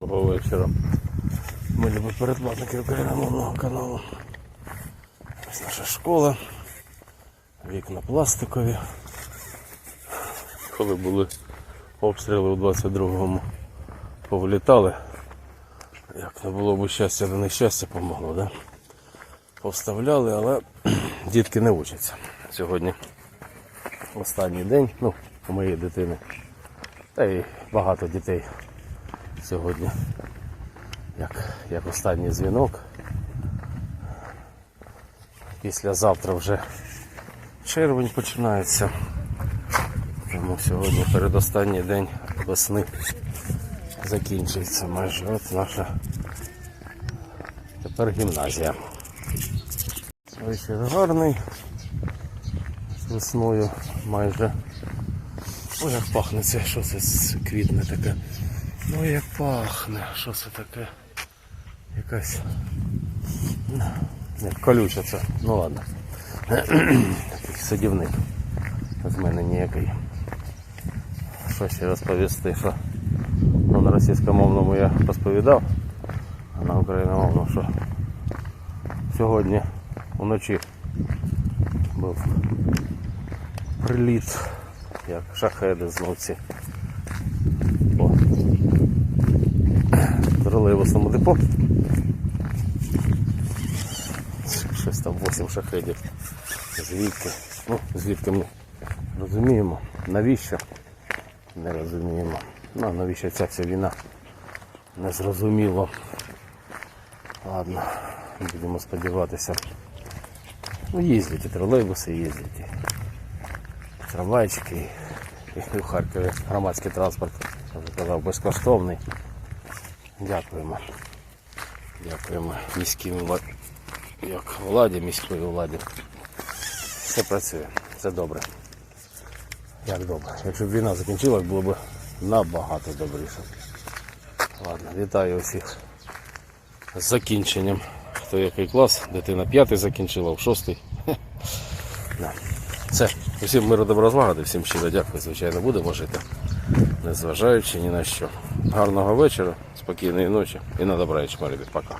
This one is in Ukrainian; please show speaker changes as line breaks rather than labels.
Доброго вечора. Ми любі передплатники україномовного каналу. Ось наша школа. Вікна пластикові. Коли були обстріли у 22-му, повлітали. Як не було б щастя, до нещастя помогло, да? Повставляли, але дітки не учаться. Сьогодні останній день, ну, у моєї дитини. Та й багато дітей сьогодні. Як, як останній дзвінок. Післязавтра вже червень починається. Тому сьогодні передостанній день весни закінчується майже. От наша тепер гімназія. Вечір гарний. З весною майже. Ой, як пахне це, що це квітне таке. Ну як пахне, що це таке? Якась. ну, Як колюча це. Ну ладно. Такий садівник. З мене ніякий. Що ще розповісти, що ну, на російськомовному я розповідав, а на україномовному що сьогодні вночі був приліт, як шахеди з ночі. Тролейбусному депо. Щось там 8 шахедів. Звідки? Ну, звідки ми розуміємо. Навіщо? Не розуміємо. Ну, навіщо ця вся війна? Не зрозуміло. Ладно, будемо сподіватися. Ну, їздять тролейбуси, їздять. І трамвайчики. І в Харкові громадський транспорт, я вже казав, безкоштовний. Дякуємо. Дякуємо міській як владі, міської владі. Все працює, все добре. Як добре. Якщо б війна закінчилась, було б набагато добріше. Ладно, вітаю усіх з закінченням. Хто який клас, дитина п'ятий закінчила, в шостий. Все, усім миру добра злагоди, всім щиро дякую, звичайно, будемо жити, незважаючи ні на що. Гарного вечора, спокійної ночі і на добраніч, любі. Пока.